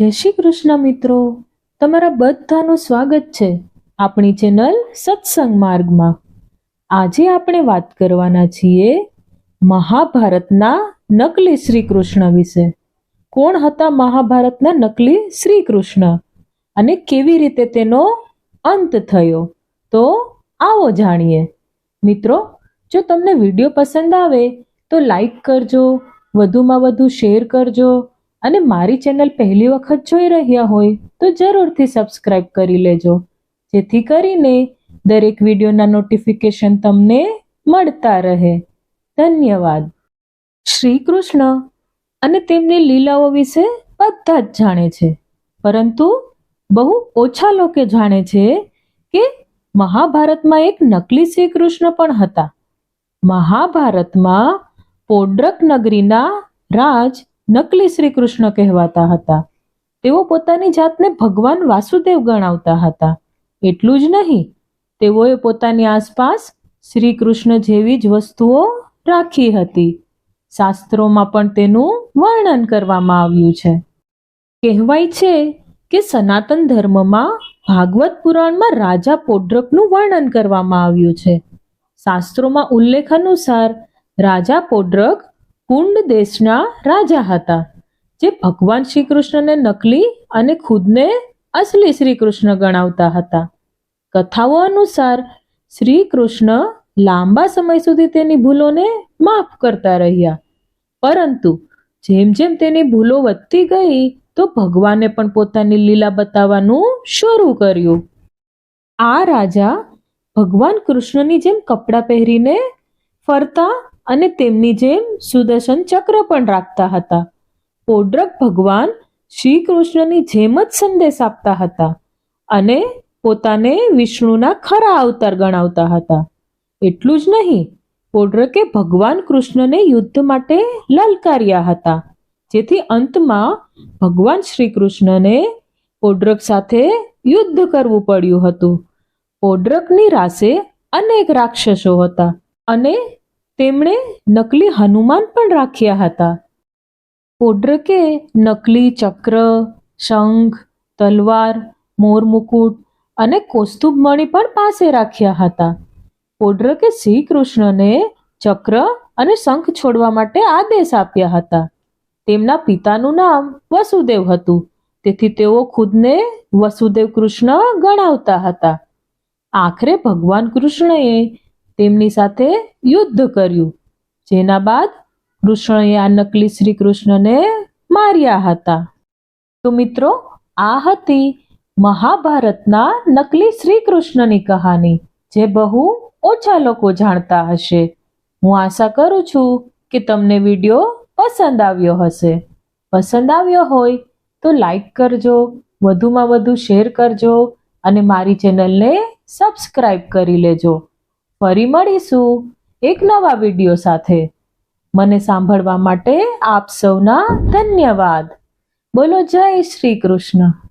જય શ્રી કૃષ્ણ મિત્રો. તમારા બધાનું સ્વાગત છે આપણી ચેનલ સત્સંગ માર્ગમાં. આજે આપણે વાત કરવાના છીએ મહાભારતના નકલી શ્રી કૃષ્ણ વિશે. કોણ હતા મહાભારતના નકલી શ્રી કૃષ્ણ અને કેવી રીતે તેનો અંત થયો? તો આવો જાણીએ. મિત્રો, જો તમને વીડિયો પસંદ આવે તો લાઈક કરજો, વધુમાં વધુ શેર કરજો અને મારી ચેનલ પહેલી વખત જોઈ રહ્યા હોય તો જરૂરથી સબસ્ક્રાઇબ કરી લેજો. જેથી કરીને દરેક વિડીયોના નોટિફિકેશન તમને મળતા રહે. ધન્યવાદ. શ્રી કૃષ્ણ અને તેમની લીલાઓ વિશે બધા જ જાણે છે. પરંતુ બહુ ઓછા લોકો જાણે છે કે મહાભારતમાં એક નકલી શ્રી કૃષ્ણ પણ હતા. મહાભારતમાં પોડ્રક નગરીના રાજ નકલી શ્રી કૃષ્ણ કહેવાતા હતા. તેઓ પોતાની જાતને ભગવાન વાસુદેવ ગણાવતા હતા. એટલું જ નહીં, તેઓએ પોતાની આસપાસ શ્રી કૃષ્ણ જેવી જ વસ્તુઓ રાખી હતી. શાસ્ત્રોમાં પણ તેનું વર્ણન કરવામાં આવ્યું છે. કહેવાય છે કે સનાતન ધર્મમાં ભાગવત પુરાણમાં રાજા પોડ્રકનું વર્ણન કરવામાં આવ્યું છે. શાસ્ત્રોમાં ઉલ્લેખ અનુસાર રાજા પોડ્રક કુંડ દેશના રાજા હતા, જે ભગવાન શ્રી કૃષ્ણને નકલી અને ખુદને અસલી શ્રી કૃષ્ણ ગણાવતા હતા. કથાઓ અનુસાર શ્રી કૃષ્ણ લાંબા સમય સુધી તેની ભૂલોને માફ કરતા રહ્યા. પરંતુ જેમ જેમ તેની ભૂલો વધતી ગઈ, તો ભગવાને પણ પોતાની લીલા બતાવવાનું શરૂ કર્યું. આ રાજા ભગવાન કૃષ્ણની જેમ કપડાં પહેરીને ફરતા અને તેમની જેમ સુદર્શન ચક્ર પણ રાખતા હતા. પોડ્રક ભગવાન શ્રી કૃષ્ણની જેમ જ સંદેશ આપતા હતા અને પોતાને વિષ્ણુના ખરા અવતાર ગણાવતા હતા. એટલું જ નહીં, પોડ્રકે ભગવાન કૃષ્ણને યુદ્ધ માટે લલકાર્યા હતા, જેથી અંતમાં ભગવાન શ્રી કૃષ્ણને પોડ્રક સાથે યુદ્ધ કરવું પડ્યું હતું. પોડ્રકની રાસે અનેક રાક્ષસો હતા અને તેમણે નકલી હનુમાન પણ રાખ્યા હતા. પોડ્રકે નકલી ચક્ર, શંખ, તલવાર, મોર મુકુટ અને કોસ્તુભમણી પણ પાસે રાખ્યા હતા. પોડ્રકે શ્રી કૃષ્ણને ચક્ર અને શંખ છોડવા માટે આદેશ આપ્યા હતા. તેમના પિતાનું નામ વસુદેવ હતું. તેથી તેઓ ખુદને વસુદેવ કૃષ્ણ ગણાવતા હતા. આખરે ભગવાન કૃષ્ણએ તેમની સાથે યુદ્ધ કર્યું, જેના બાદ કૃષ્ણએ આ નકલી શ્રી કૃષ્ણને માર્યા હતા. તો મિત્રો, આ હતી મહાભારતના નકલી શ્રી કૃષ્ણની કહાની, જે બહુ ઓછા લોકો જાણતા હશે. હું આશા કરું છું કે તમને વીડિયો પસંદ આવ્યો હશે. પસંદ આવ્યો હોય તો લાઈક કરજો, વધુમાં વધુ શેર કરજો અને મારી ચેનલને સબસ્ક્રાઈબ કરી લેજો. ફરી મળીશું એક નવા વીડિયો સાથે. મને સાંભળવા માટે આપ સૌના ધન્યવાદ. બોલો જય શ્રી કૃષ્ણ.